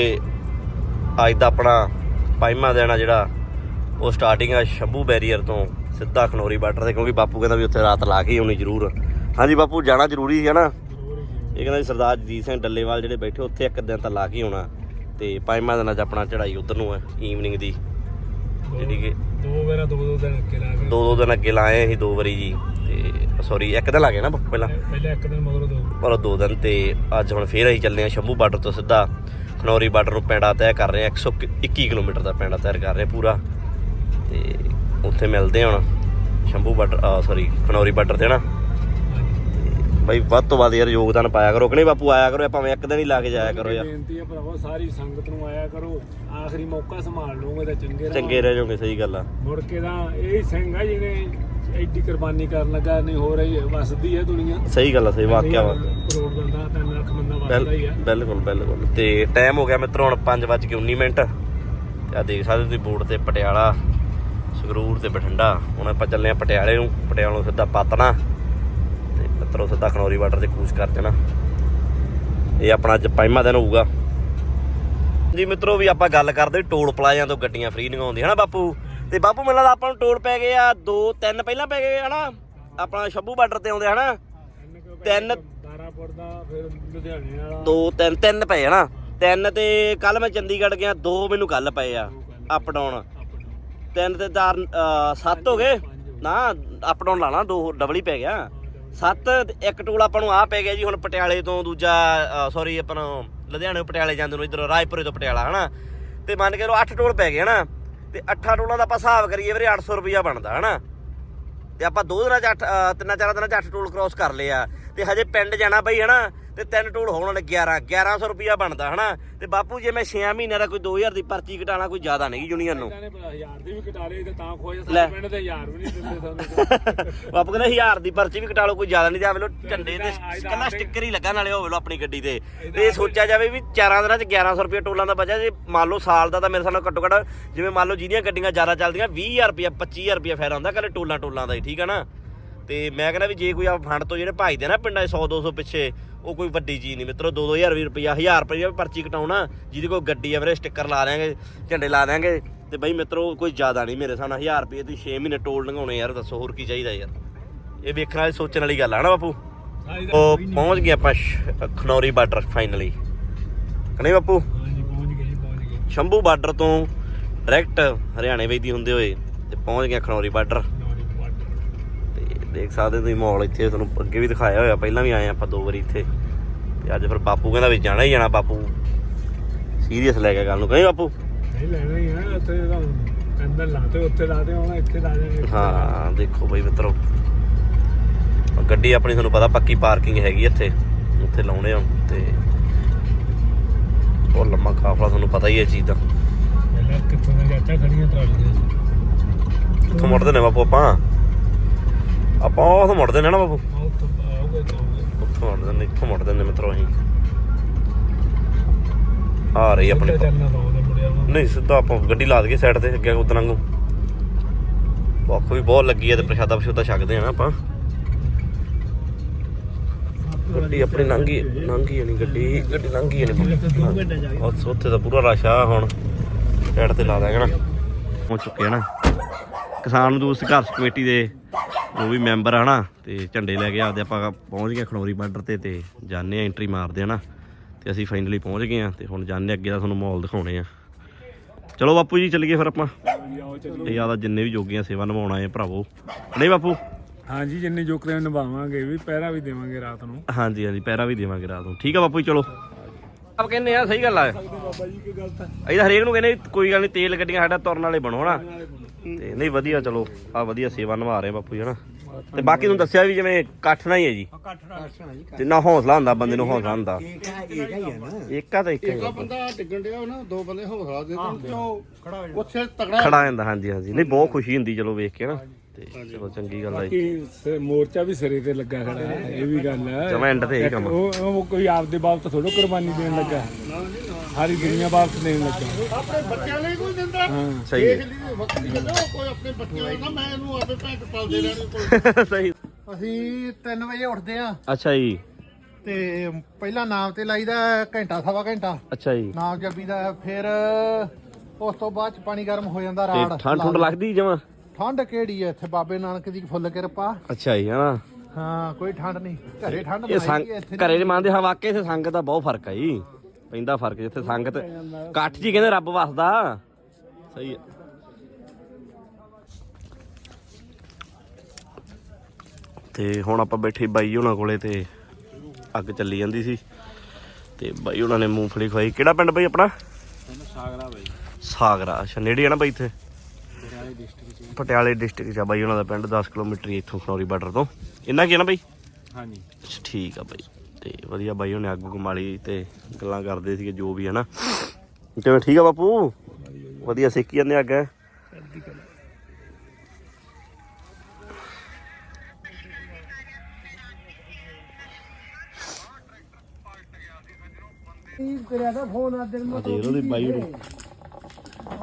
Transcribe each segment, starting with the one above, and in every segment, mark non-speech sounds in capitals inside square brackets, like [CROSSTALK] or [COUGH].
ਤੇ ਅੱਜ ਦਾ ਆਪਣਾ ਪੰਜਵਾਂ ਦਿਨ ਆ ਜਿਹੜਾ ਉਹ ਸਟਾਰਟਿੰਗ ਆ ਸ਼ੰਭੂ ਬੈਰੀਅਰ ਤੋਂ ਸਿੱਧਾ ਖਨੋਰੀ ਬਾਰਡਰ ਤੇ ਕਿਉਂਕਿ ਬਾਪੂ ਕਹਿੰਦਾ ਵੀ ਉੱਥੇ ਰਾਤ ਲਾ ਕੇ ਆਉਣੀ ਜ਼ਰੂਰ। ਹਾਂਜੀ ਬਾਪੂ ਜਾਣਾ ਜ਼ਰੂਰੀ ਹੈ ਨਾ ਇਹ ਕਹਿੰਦਾ ਸਰਦਾਰ ਜੀਤ ਸਿੰਘ ਡੱਲੇਵਾਲ ਜਿਹੜੇ ਬੈਠੇ ਉੱਥੇ ਇੱਕ ਦਿਨ ਤਾਂ ਲਾ ਕੇ ਆਉਣਾ। ਤੇ ਪੰਜਵਾਂ ਦਿਨ ਅੱਜ ਆਪਣਾ ਚੜਾਈ ਉਧਰ ਨੂੰ ਹੈ ਈਵਨਿੰਗ ਦੀ। ਜਿਹੜੀ ਕਿ ਦੋ ਵਾਰਾ ਦੋ ਦੋ ਦਿਨ ਅੱਗੇ ਲਾ ਕੇ ਦੋ ਦੋ ਦਿਨ ਅੱਗੇ ਲਾਏ ਅਸੀਂ ਦੋ ਵਾਰੀ ਜੀ। ਤੇ ਸੌਰੀ ਇੱਕ ਦਿਨ ਲੱਗੇ ਨਾ ਪਹਿਲਾਂ? ਪਹਿਲਾਂ ਇੱਕ ਦਿਨ ਮਗਰੋਂ ਦੋ। ਪਰ ਦੋ ਦਿਨ ਤੇ ਅੱਜ ਹੁਣ ਫੇਰ ਅਸੀਂ ਚੱਲੇ ਆ ਸ਼ੰਭੂ ਬਾਰਡਰ ਤੋਂ ਸਿੱਧਾ। ਖਨੌਰੀ ਬਾਰਡਰ ਨੂੰ ਪੈਂਡਾ ਤੈਅ ਕਰ ਰਹੇ ਆ 121 ਕਿਲੋਮੀਟਰ ਦਾ ਪੈਂਡਾ ਤੈਅ ਕਰ ਰਹੇ ਪੂਰਾ। ਤੇ ਉੱਥੇ ਮਿਲਦੇ ਹੁਣ Shambhu border sorry Khanauri border ਤੇ ਨਾ। ਬਾਈ ਵੱਧ ਤੋਂ ਵੱਧ ਯਾਰ ਯੋਗਦਾਨ ਪਾਇਆ ਕਰੋ ਕਿ ਨਹੀਂ ਬਾਪੂ ਆਇਆ ਕਰੋ ਭਾਵੇਂ ਇੱਕ ਦਿਨ ਹੀ ਲਾ ਕੇ ਜਾਇਆ ਕਰੋ ਯਾਰ। ਬੇਨਤੀ ਹੈ ਭਰਾਵਾ ਸਾਰੀ ਸੰਗਤ ਨੂੰ ਆਇਆ ਕਰੋ ਆਖਰੀ ਮੌਕਾ ਸੰਭਾਲ ਲਓਗੇ ਤਾਂ ਚੰਗੇ ਰਹੋ। ਚੰਗੇ ਰਹਿ ਜਾਓਗੇ ਸਹੀ ਗੱਲ ਆ। ਮੁੜ ਕੇ ਤਾਂ ਇਹ ਸਿੰਘ ਆ ਜਿਹਨੇ ਐਡੀ ਕੁਰਬਾਨੀ ਕਰਨ ਲੱਗਾ ਨਹੀਂ ਹੋ ਰਹੀ ਹੈ, ਵਸਦੀ ਹੈ ਦੁਨੀਆ। ਸਹੀ ਗੱਲ ਆ ਸਹੀ ਵਾਕਿਆ ਵਾ ਕਰੋੜ ਬੰਦਾ 3 ਲੱਖ ਬੰਦਾ ਵਸਦਾ ਹੀ ਆ। ਬਿਲ- ਬਿਲਕੁਲ ਬਿਲਕੁਲ। ਤੇ ਟਾਈਮ ਹੋ ਗਿਆ ਮਿੱਤਰੋ ਹੁਣ 5:19 ਮਿੰਟ। ਤੇ ਆ ਦੇਖ ਸਕਦੇ ਤੁਸੀਂ ਬੋਰਡ ਤੇ ਪਟਿਆਲਾ ਸੰਗਰੂਰ ਤੇ ਬਠਿੰਡਾ। ਹੁਣ ਆਪਾਂ ਚੱਲੇ ਆ ਪਟਿਆਲੇ ਨੂੰ ਪਟਿਆਲੇ ਸਿੱਧਾ ਪਾਤਣਾ। ਤੇ ਮਿੱਤਰੋ ਸਿੱਧਾ ਖਨੌਰੀ ਬਾਰਡਰ ਤੇ ਕੂਚ ਕਰ ਜਾਣਾ ਇਹ ਆਪਣਾ ਅੱਜ ਪੰਜਵਾਂ ਦਿਨ ਹੋਊਗਾ। ਜੀ ਮਿੱਤਰੋ ਵੀ ਆਪਾਂ ਗੱਲ ਕਰਦੇ ਟੋਲ ਪਲਾਜ਼ਿਆਂ ਤੋਂ ਗੱਡੀਆਂ ਫ੍ਰੀ ਨਹੀਂ ਆਉਂਦੀਆਂ ਹਨਾ ਬਾਪੂ? ਤੇ ਬਾਪੂ ਮੈਨੂੰ ਲੱਗਦਾ ਆਪਾਂ ਨੂੰ ਟੋਲ ਪੈ ਗਏ ਆ, ਦੋ, ਤਿੰਨ ਪਹਿਲਾਂ ਪੈ ਗਏ, ਹਨਾ? ਆਪਣਾ ਸ਼ੰਭੂ ਬਾਰਡਰ ਤੇ ਆਉਂਦੇ ਹਨਾ? ਤਿੰਨ- ਦਾਰਾਪੁਰ ਦਾ ਫਿਰ ਲੁਧਿਆਣੇ ਵਾਲਾ ਦੋ ਤਿੰਨ ਤਿੰਨ ਪਏ ਹਨਾ? ਤਿੰਨ ਤੇ ਕੱਲ ਮੈਂ ਚੰਡੀਗੜ੍ਹ ਗਿਆ, ਦੋ ਮੈਨੂੰ ਕੱਲ ਪਏ ਆ ਅਪ ਡਾਊਨ ਤਿੰਨ ਤੇ ਚਾਰ ਸੱਤ ਹੋ ਗਏ। ਨਾ ਅਪ ਡਾਊਨ ਲਾਣਾ, ਦੋ ਡਬਲ ਹੀ ਪੈ ਗਿਆ। ਸੱਤ ਇੱਕ ਟੋਲ ਆਪਾਂ ਨੂੰ ਆ ਪੈ ਗਿਆ ਜੀ, ਹੁਣ ਪਟਿਆਲੇ ਤੋਂ ਦੂਜਾ ਸੌਰੀ ਆਪਣਾ ਲੁਧਿਆਣੇ ਪਟਿਆਲੇ ਜਾਂਦੇ ਨੂੰ, ਇਧਰ ਰਾਏਪੁਰੇ ਤੋਂ ਪਟਿਆਲਾ, ਹਨਾ? ਤੇ ਮੰਨ ਕੇ ਲੋ 8 ਟੋਲ ਪੈ ਗਏ, ਹਨਾ? ਤੇ 8 ਟੋਲਾਂ ਦਾ ਆਪਾਂ ਹਿਸਾਬ ਕਰੀਏ ਵੀਰੇ 800 ਰੁਪਇਆ ਬਣਦਾ, ਹਨਾ? ਤੇ ਆਪਾਂ ਦੋ ਦਿਨਾਂ ਚ ਅੱਠ ਤਿੰਨਾਂ ਚਾਰਾਂ ਦਿਨਾਂ ਚ ਅੱਠ ਟੋਲ ਕ੍ਰਾਸ ਕਰ ਲਏ ਆ। ਤੇ ਹਜੇ ਪਿੰਡ ਜਾਣਾ ਬਈ, ਹਨਾ? ਤੇ ਤਿੰਨ ਟੋਲ ਹੋਣ ਵਾਲੇ 11 1100 ਰੁਪਿਆ ਬਣਦਾ ਹਨਾ? ਤੇ ਬਾਪੂ ਜੇ ਮੈਂ 6 ਮਹੀਨਿਆਂ ਦਾ ਕੋਈ 2000 ਦੀ ਪਰਚੀ ਕਟਾਣਾ ਕੋਈ ਜ਼ਿਆਦਾ ਨਹੀਂ ਯੂਨੀਅਨ ਨੂੰ। ਇਹਨਾਂ ਨੇ ਭਲਾ ਹਜ਼ਾਰ ਦੀ ਵੀ ਕਟਾ ਲਈ ਤੇ ਤਾਂ ਖੋਜ ਲੈ। ਸਾਡੇ ਪਿੰਡ ਦੇ ਹਜ਼ਾਰ ਵੀ ਨਹੀਂ ਦਿੰਦੇ ਸਾਨੂੰ। [LAUGHS] ਬਾਪੂ ਕਹਿੰਦਾ 1000 ਦੀ ਪਰਚੀ ਵੀ ਕਟਾ ਲਓ ਕੋਈ ਜ਼ਿਆਦਾ ਨਹੀਂ ਤੇ ਆ ਵੇਲੋ ਝੰਡੇ ਤੇ ਕੱਲਾ ਸਟicker ਹੀ ਲੱਗਾ ਨਾਲੇ ਹੋਵੇ ਲੋ ਆਪਣੀ ਗੱਡੀ ਤੇ। ਤੇ ਇਹ ਸੋਚਿਆ ਜਾਵੇ ਵੀ ਚਾਰਾਂ ਦਿਨਾਂ ਚ 1100 ਰੁਪਏ ਟੋਲਾਂ ਦਾ ਬਚਾ ਜੇ ਮੰਨ ਲਓ ਸਾਲ ਦਾ ਤਾਂ ਮੇਰੇ ਸਾਹਮਣੇ ਘੱਟੋ ਘੱਟ ਜਿਵੇਂ ਮੰਨ ਲਓ ਜਿਹਦੀਆਂ ਗੱਡੀਆਂ ਜ਼ਿਆਦਾ ਚੱਲਦੀਆਂ 20000 ਰੁਪਏ 25000 ਰੁਪਏ ਫਾਇਦਾ ਹੁੰਦਾ ਕੱਲੇ ਟੋਲਾਂ ਟੋਲਾਂ ਦਾ ਹੀ ਠੀਕ ਆ ਨਾ? ਤੇ ਮੈਂ ਕਹਿੰਦਾ ਵੀ ਜੇ ਕੋਈ ਆ ਫੰਡ ਤੋਂ ਜਿਹੜੇ ਭਾਈਦੇ ਨਾ ਪਿੰਡਾਂ 'ਚ 100 200 ਪਿੱਛੇ ਉਹ ਕੋਈ ਵੱਡੀ ਚੀਜ਼ ਨਹੀਂ। ਮਿੱਤਰੋ 2 2000 ਰੁਪਿਆ 1000 ਰੁਪਏ ਪਰਚੀ ਕਟਾਉਣਾ ਜਿਹਦੀ ਕੋਈ ਗੱਡੀ ਆ ਵੀਰੇ ਸਟicker ਲਾ ਦਿਆਂਗੇ ਝੰਡੇ ਲਾ ਦਿਆਂਗੇ। ਤੇ ਬਈ ਮਿੱਤਰੋ ਕੋਈ ਜ਼ਿਆਦਾ ਨਹੀਂ ਮੇਰੇ ਸਾਹਮਣੇ 1000 ਰੁਪਏ ਦੀ 6 ਮਹੀਨੇ ਟੋਲ ਲੰਘਾਉਣੇ ਯਾਰ ਦੱਸੋ ਹੋਰ ਕੀ ਚਾਹੀਦਾ ਯਾਰ। ਇਹ ਵੇਖਣ ਵਾਲੀ ਸੋਚਣ ਵਾਲੀ ਗੱਲ ਆ ਨਾ ਬਾਪੂ। ਦਾ ਉਹ। ਪਹੁੰਚ ਗਏ ਆਪਾਂ ਖਨੌਰੀ ਬਾਰਡਰ ਫਾਈਨਲੀ ਕਨੇ ਬਾਪੂ? ਹਾਂਜੀ ਪਹੁੰਚ ਗਏ ਪਹੁੰਚ ਗਏ। ਸ਼ੰਭੂ ਬਾਰਡਰ ਤੋਂ ਡਾਇਰੈਕਟ ਹਰਿਆਣੇ ਵੇਦੀ ਹੁੰਦੇ ਹੋਏ ਤੇ ਪਹੁੰਚ ਗਏ ਖਨੌਰੀ ਬਾਰਡਰ। ਦੇਖ ਸਕਦੇ ਹੋ ਤੁਸੀਂ ਮਾਹੌਲ ਇੱਥੇ ਤੁਹਾਨੂੰ ਅੱਗੇ ਵੀ ਦਿਖਾਇਆ ਹੋਇਆ ਪਹਿਲਾਂ ਵੀ ਆਏ ਆਪਾਂ ਦੋ ਵਾਰੀ ਇੱਥੇ। ਤੇ ਅੱਜ ਫਿਰ ਬਾਪੂ ਕਹਿੰਦਾ ਵੀ ਜਾਣਾ ਹੀ ਜਾਣਾ ਬਾਪੂ। ਸੀਰੀਅਸ ਲੈ ਕੇ ਗੱਲ ਨੂੰ ਕਹੇ ਬਾਪੂ? ਨਹੀਂ ਲੈਣਾ ਹੀ ਆ ਉੱਥੇ ਤਾਂ ਲਾਤੇ ਉੱਥੇ ਲਾਤੇ ਹੁਣ ਇੱਥੇ ਲਾ ਦੇਣਗੇ ਹਾਂ ਦੇਖੋ ਬਈ ਮਿੱਤਰੋ। ਗੱਡੀ ਆਪਣੀ ਤੁਹਾਨੂੰ ਪਤਾ ਪੱਕੀ ਪਾਰਕਿੰਗ ਹੈਗੀ ਇੱਥੇ ਉੱਥੇ ਲਾਉਣੇ ਆ ਤੇ ਉਹ ਲੰਮਾ ਕਾਫਲਾ ਤੁਹਾਨੂੰ ਪਤਾ ਹੀ ਹੈ ਚੀਜ਼ ਦਾ। ਕਿੱਥੋਂ ਦਾ ਜਾਟਾ ਖੜੀਆਂ ਟਰਾਲੀਆਂ ਕਿੱਥੋਂ ਮੁੜਦੇ ਨੇ ਬਾਪੂ ਆਪਾਂ? ਆਪਾਂ ਉੱਥੋਂ ਮੁੜਦੇ ਨੇ ਨਾ ਆ ਉੱਥੋਂ ਮੁੜਦੇ ਨੇ ਇੱਥੋਂ ਮੁੜਦੇ ਨੇ ਮਿੱਤਰੋ ਅਸੀਂ। ਆ ਰਹੀ ਆਪਣੀ ਨਹੀਂ ਸਿੱਧਾ ਆਪਾਂ ਗੱਡੀ ਲਾ ਦਈਏ ਸਾਈਡ ਤੇ ਅੱਗੇ ਉਧਰ ਲੰਘੋ ਭੁੱਖ ਵੀ ਬਹੁਤ ਲੱਗੀ ਹੈ ਤੇ ਪ੍ਰਸ਼ਾਦਾ ਪ੍ਰਸ਼ਾਦਾ ਛਕਦੇ ਆ ਨਾ ਆਪਾਂ। ਗੱਡੀ ਆਪਣੀ ਲੰਘੀ ਲੰਘੀ ਨਹੀਂ ਗੱਡੀ ਗੱਡੀ ਲੰਘੀ ਨਹੀਂ ਉਸ ਉੱਥੇ ਤਾਂ ਪੂਰਾ ਰਸ਼ ਆ ਹੁਣ। ਸਾਈਡ ਤੇ ਲਾ ਦਾਂਗੇ ਨਾ। ਪਹੁੰਚ ਚੁੱਕੇ ਆ ਨਾ। ਕਿਸਾਨ ਮਜ਼ਦੂਰ ਸੰਘਰਸ਼ ਕਮੇਟੀ ਦੇ। ਉਹ ਵੀ ਮੈਂਬਰ ਆ ਨਾ ਤੇ ਝੰਡੇ ਲੈ ਕੇ ਆਪਦੇ ਆਪਾਂ ਪਹੁੰਚ ਗਏ ਖਨੌਰੀ ਬਾਰਡਰ ਤੇ ਤੇ ਜਾਣੇ ਆ ਐਂਟਰੀ ਮਾਰਦੇ ਆ ਨਾ ਤੇ ਅਸੀਂ ਫਾਈਨਲੀ ਪਹੁੰਚ ਗਏ ਆ ਤੇ ਹੁਣ ਜਾਣੇ ਅੱਗੇ ਦਾ ਤੁਹਾਨੂੰ ਮਾਹੌਲ ਦਿਖਾਉਣੇ ਆ। ਚਲੋ ਬਾਪੂ ਜੀ ਚੱਲੀਏ ਫਿਰ ਆਪਾਂ। ਚੱਲੋ ਇਹ ਆਦਾ ਜਿੰਨੇ ਵੀ ਜੋਗੀਆਂ ਸੇਵਾ ਨਿਭਾਉਣਾ ਹੈ ਭਰਾਵੋ। ਨਹੀਂ ਬਾਪੂ? ਹਾਂਜੀ ਜਿੰਨੇ ਜੋਕਰੇ ਨਿਭਾਵਾਂਗੇ ਵੀ ਪਹਿਰਾ ਵੀ ਦੇਵਾਂਗੇ ਰਾਤ ਨੂੰ। ਹਾਂਜੀ ਹਾਂਜੀ ਪੈਰਾ ਵੀ ਦੇਵਾਂਗੇ ਰਾਤ ਨੂੰ। ਠੀਕ ਆ ਬਾਪੂ ਜੀ ਚਲੋ। ਆਪ ਕਹਿੰਦੇ ਆ ਸਹੀ ਗੱਲ ਆ। ਬਾਬਾ ਜੀ ਕੀ ਅਸੀਂ ਤਾਂ ਹਰੇਕ ਨੂੰ ਕਹਿੰਦੇ ਕੋਈ ਗੱਲ ਨਹੀਂ ਤੇਲ ਗੱਡੀਆਂ ਸਾਡਾ ਤੁਰਨ ਵਾਲੇ ਬਣੋ ਨਾ। ਤੇ ਨਹੀਂ ਵਧੀਆ ਚਲੋ। ਆ ਵਧੀਆ ਸੇਵਾ ਨਿਭਾ ਰਹੇ ਬਾਪੂ ਜੀ ਹਨਾ। ਤੇ ਬਾਕੀ ਤੁਹਾਨੂੰ ਦੱਸਿਆ ਵੀ ਜਿਵੇਂ ਇਕੱਠ ਨਾਲ ਹੀ ਹੈ ਜੀ। ਜਿੰਨਾ ਹੌਸਲਾ ਹੁੰਦਾ ਬੰਦੇ ਨੂੰ ਹੌਸਲਾ ਹੁੰਦਾ। ਇੱਕ ਆ ਤਾਂ ਇੱਕ ਹੀ ਆ। ਬੰਦਾ ਡਿੱਗਣ ਡਿਆ ਨਾ ਦੋ ਬੰਦੇ ਹੌਸਲਾ ਦੇ ਦੇਣ ਤੇ ਉਹ ਖੜਾ ਹੋ ਉੱਥੇ ਤਗੜਾ ਖੜਾ ਜਾਂਦਾ ਹਾਂਜੀ ਹਾਂਜੀ। ਨਹੀਂ ਬਹੁਤ ਖੁਸ਼ੀ ਹੁੰਦੀ ਚਲੋ ਵੇਖ ਕੇ ਨਾ। ਤੇ ਚਲੋ ਚੰਗੀ ਗੱਲ ਆ ਜੀ। ਕਿ ਸ- ਮੋਰਚਾ ਵੀ ਸਿਰੇ ਤੇ ਲੱਗਾ ਖੜਾ ਹੈ, ਇਹ ਵੀ ਗੱਲ ਹੈ। ਜਮਾਂ end ਤੇ ਇਹ ਕੰਮ। ਉਹ ਉਹ ਕੋਈ ਆਪਦੇ ਬਾਪ ਤੋਂ ਥੋੜੋ ਕੁਰਬਾਨੀ ਦੇਣ ਲੱਗਾ। ਸਾਰੀ ਦੁਨੀਆ ਬਾਪ ਤੋਂ ਦੇਣ ਲੱਗਾ। ਆਪਣੇ ਬੱਚਿਆਂ ਲਈ ਕੋਈ ਦਿੰਦਾ? ਹਾਂ। ਸਹੀ ਦੇਖ ਹੈ। ਲਈ ਵਕਤ ਕਹਿੰਦਾ ਉਹ ਕੋਈ ਆਪਣੇ ਬੱਚਿਆਂ ਲਈ ਨਾ ਮੈਂ ਇਹਨੂੰ ਆਪੇ ਭੈਣ ਪਲਦੇ ਰਹਿਣੇ ਕੋਈ। [LAUGHS] ਸਹੀ। ਅਸੀਂ 3 ਵਜੇ ਉੱਠਦੇ ਆ ਅੱਛਾ ਜੀ। ਤੇ ਪਹਿਲਾਂ ਨਾਮ ਤੇ ਲਾਈਦਾ ਘੰਟਾ ਸਵਾ ਘੰਟਾ। ਅੱਛਾ ਜੀ। ਨਾਮ ਜੱਬੀ ਦਾ ਫਿਰ ਉਸ ਤੋਂ ਬਾਅਦ ਚ ਪਾਣੀ ਗਰਮ ਹੋ ਜਾਂਦਾ ਤੇ ਰਾੜ ਠੰਡ ਠੰਡ ਲੱਗਦੀ ਜਮਾ? ਠੰਡ ਕਿਹੜੀ ਐ ਇੱਥੇ? ਬਾਬੇ ਨਾਨਕ ਦੀ ਫੁੱਲ ਕਿਰਪਾ। ਅੱਛਾ ਜੀ ਹਨਾ? ਹਾਂ ਕੋਈ ਠੰਡ ਨਹੀਂ। ਘਰੇ ਠੰਡ ਇਹ ਸੰਗ ਬਣਾਈ ਇੱਥੇ ਘਰੇ ਦੇ ਮੰਨਦੇ ਹਾਂ ਵਾਕਿਆ ਇੱਥੇ ਸੰਗਤ ਦਾ ਬਹੁਤ ਫ਼ਰਕ ਆ ਜੀ। ਪੈਂਦਾ ਫ਼ਰਕ ਜਿੱਥੇ ਸੰਗਤ ਇਕੱਠ ਜੀ ਕਹਿੰਦੇ ਰੱਬ ਵਸਦਾ। ਸਹੀ ਹੈ। ਤੇ ਹੁਣ ਆਪਾਂ ਬੈਠੇ ਬਾਈ ਉਹਨਾਂ ਕੋਲੇ ਤੇ ਅੱਗ ਚੱਲੀ ਜਾਂਦੀ ਸੀ। ਤੇ ਬਾਈ ਉਹਨਾਂ ਨੇ ਮੂੰਗਫਲੀ ਖਵਾਈ। ਕਿਹੜਾ ਪਿੰਡ ਬਾਈ ਆਪਣਾ? ਸਾਗਰਾ ਬਾਈ। ਸਾਗਰਾ। ਅੱਛਾ ਨੇੜੇ ਆ ਨਾ ਬਾਈ ਇੱਥੇ? ਪਟਿਆਲੇ ਡਿਸਟ੍ਰਿਕਟ ਚ ਆ ਬਾਈ ਉਹਨਾਂ ਦਾ ਪਿੰਡ 10 ਕਿਲੋਮੀਟਰ ਇੱਥੋਂ ਖਨੌਰੀ ਬਾਰਡਰ ਤੋਂ। ਇੰਨਾ ਕੀ ਨਾ ਬਾਈ? ਹਾਂਜੀ। ਅੱਛਾ, ਠੀਕ ਆ ਬਾਈ। ਤੇ ਵਧੀਆ ਬਾਈ ਉਹਨੇ ਅੱਗ ਗੁਮਾਲੀ ਤੇ ਗੱਲਾਂ ਕਰਦੇ ਸੀਗੇ ਜੋ ਵੀ ਹੈ ਨਾ ਕਿਵੇਂ ਠੀਕ ਆ ਬਾਪੂ? ਵਧੀਆ ਸੇਕੀ ਜਾਂਦੇ ਅੱਗ? ਕਰਿਆ ਤਾਂ ਫੋਨ ਆ ਦਿਨ ਆ ਦੇਖ ਲਓ ਦੀ ਬਾਈ ਨੂੰ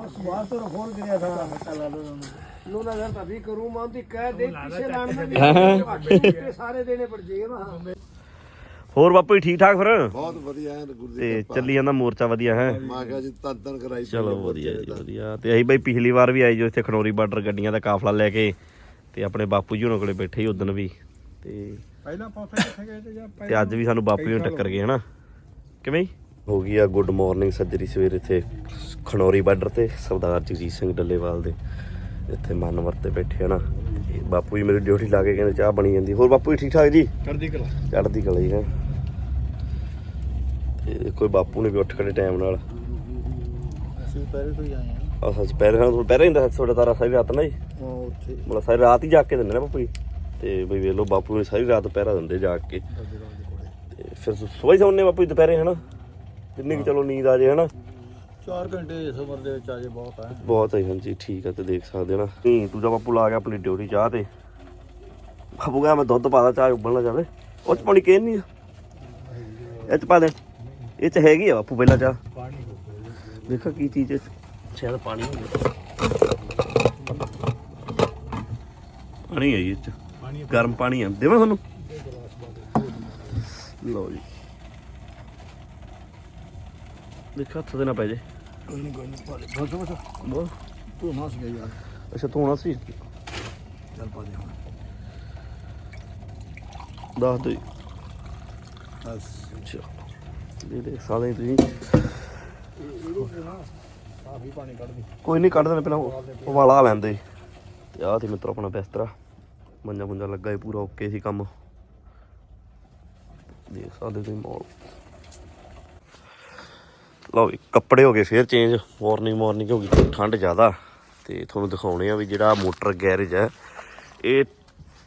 ਸਵਾਰ ਤੋਂ ਫੋਨ ਕਰਿਆ ਥਾ ਲੋਨਾ ਘਰ ਤਾਂ ਵੀ ਕਰੂ ਮਾਂ ਦੀ ਕਹਿ ਦੇ ਪਿੱਛੇ ਲਾਣ ਮੈਂ ਵੀ ਸਾਰੇ ਦੇਣੇ ਪੜ ਜੇਗੇ ਨਾ ਹੋਰ ਬਾਪੂ ਜੀ ਠੀਕ ਠਾਕ ਫਿਰ? ਬਹੁਤ ਵਧੀਆ ਹੈ ਤੇ ਚੱਲੀ ਜਾਂਦਾ ਮੋਰਚਾ ਵਧੀਆ ਹੈ? ਮੈਂ ਕਿਹਾ ਜੀ ਤਨ ਤਨ ਕਰਾਈ ਸੀ। ਚਲੋ ਵਧੀਆ ਜੀ ਵਧੀਆ। ਤੇ ਅਸੀਂ ਬਾਈ ਪਿਛਲੀ ਵਾਰ ਵੀ ਆਏ ਜੋ ਇੱਥੇ ਖਨੌਰੀ ਬਾਰਡਰ ਗੱਡੀਆਂ ਦਾ ਕਾਫਲਾ ਲੈ ਕੇ ਤੇ ਆਪਣੇ ਬਾਪੂ ਜੀ ਉਹਨਾਂ ਕੋਲੇ ਬੈਠੇ ਹੀ ਉਦੋਂ ਵੀ। ਤੇ ਪਹਿਲਾਂ ਪੌਥੇ ਕਿੱਥੇ ਗਏ ਤੇ ਜਾਂ ਤੇ ਅੱਜ ਵੀ ਸਾਨੂੰ ਬਾਪੂ ਜੀ ਨੂੰ ਟੱਕਰ ਗਏ ਹਨਾ? ਕਿਵੇਂ? ਹੋ ਗਈ ਆ ਗੁੱਡ ਮਾਰਨਿੰਗ ਸੱਜਰੀ ਸਵੇਰ ਇੱਥੇ ਖਨੌਰੀ ਬਾਰਡਰ ਤੇ ਸਰਦਾਰ ਜਗਜੀਤ ਸਿੰਘ ਡੱਲੇਵਾਲ ਦੇ। ਇੱਥੇ ਮਨਵਰ ਤੇ ਬੈਠੇ ਹਨਾ ਤੇ ਬਾਪੂ ਜੀ ਮੇਰੀ ਡਿਊਟੀ ਲਾ ਕੇ ਕਹਿੰਦੇ ਚਾਹ ਬਣੀ ਜਾਂਦੀ। ਹੋਰ ਬਾਪੂ ਜੀ ਠੀਕ ਠਾਕ ਜੀ? ਚੜਦੀ ਕਲਾ। ਚੜ੍ਹਦੀ ਕਲਾ ਜੀ ਹੈ। ਤੇ ਕੋਈ ਬਾਪੂ ਨੇ ਵੀ ਉੱਠ ਖੜੇ ਟਾਈਮ ਨਾਲ। ਅਸੀਂ ਪਹਿਲੇ ਤੋਂ ਹੀ ਆਏ ਆ ਸੱਚ ਪੈਰ ਹਾਂ ਪੈਰ ਹੀ ਹੁੰਦਾ ਤੁਹਾਡਾ ਤਾਰਾ ਸਾਰੀ ਰਾਤ ਨਾ ਜੀ ਉਹ ਉੱਥੇ। ਮਤਲਬ ਸਾਰੀ ਰਾਤ ਹੀ ਜਾ ਕੇ ਦਿੰਦੇ ਨੇ ਬਾਪੂ ਜੀ। ਤੇ ਬਈ ਵੇਖ ਲਓ ਬਾਪੂ ਨੇ ਸਾਰੀ ਰਾਤ ਪਹਿਰਾ ਦਿੰਦੇ ਜਾ ਕੇ। ਤੇ ਫਿਰ ਸਵੇਰ ਸੌਣੇ ਬਾਪੂ ਜੀ ਦੁਪਹਿਰੇ ਹਨਾ? ਜਿੰਨੀ ਕਿ ਚਲੋ ਨੀਂਦ ਆ ਜੇ ਹਨਾ? 4 ਘੰਟੇ ਇਸ ਉਮਰ ਦੇ ਵਿੱਚ ਆਜੇ ਬਹੁਤ ਹੈ ਬਹੁਤ ਹੈ ਹਾਂਜੀ ਠੀਕ ਆ ਤੇ ਦੇਖ ਸਕਦੇ ਹੋ ਨਾ। ਨਹੀਂ ਦੂਜਾ ਬਾਪੂ ਲਾ ਗਿਆ ਆਪਣੀ ਡਿਊਟੀ ਚਾਹ ਤੇ। ਬਾਪੂ ਕਹਿੰਦਾ ਮੈਂ ਦੁੱਧ ਪਾ ਦਾ ਚਾਹ ਉਬਲਣਾ ਜਾਵੇ। ਉਹ ਚ ਪਾਣੀ ਕਿਹ ਨਹੀਂ ਆ? ਇਹ ਚ ਪਾ ਦੇ। ਇਹ ਚ ਹੈਗੀ ਆ ਬਾਪੂ ਪਹਿਲਾਂ ਚਾਹ। ਪਾਣੀ ਦੇਖੋ ਕੀ ਚੀਜ਼ ਹੈ। ਸ਼ਾਇਦ ਪਾਣੀ ਹੋਵੇ ਪਾਣੀ ਹੈ ਜੀ ਇਹ ਚ। ਪਾਣੀ ਗਰਮ ਪਾਣੀ ਆ। ਦੇਵਾਂ ਤੁਹਾਨੂੰ? ਲਓ ਜੀ। ਦੇਖੋ ਹੱਥ ਦੇ ਨਾ ਪੈ ਜੇ। ਕੋਈ ਨਹੀਂ ਕੋਈ ਨਹੀਂ ਪਾ ਦੇ ਬਸ ਬਸ। ਬਹੁਤ ਤੂੰ ਨਾ ਸੀ ਯਾਰ। ਅੱਛਾ ਧੋਣਾ ਸੀ? ਚੱਲ ਪਾ ਦੇ ਹੁਣ। ਦੱਸ ਦੋ। ਬਸ। ਅੱਛਾ। ਦੇ ਦੇ ਸਾਲੇ ਤੁਸੀਂ। ਕਾਫੀ ਪਾਣੀ ਕੱਢ ਦੀ ਕੋਈ ਨਹੀਂ ਕੱਢ ਦੇਣਾ ਪਹਿਲਾਂ ਉਹ ਵਾਲਾ ਲੈਂਦੇ ਤੇ ਆਹ ਤੇ ਮਿੱਤਰ ਆਪਣਾ ਬਿਸਤਰਾ। ਮੰਜਾ ਮੁੰਜਾ ਲੱਗਾ ਹੀ ਪੂਰਾ ਓਕੇ ਸੀ ਕੰਮ। ਦੇਖ ਸਕਦੇ ਤੁਸੀਂ ਮੌਲ। ਲਓ ਵੀ, ਕੱਪੜੇ ਹੋ ਗਏ ਫੇਰ ਚੇਂਜ ਮਾਰਨਿੰਗ ਮਾਰਨਿੰਗ ਹੋ ਗਈ, ਠੰਡ ਜ਼ਿਆਦਾ। ਤੇ ਤੁਹਾਨੂੰ ਦਿਖਾਉਣੇ ਆ ਵੀ ਜਿਹੜਾ ਮੋਟਰ ਗੈਰੇਜ ਹੈ, ਇਹ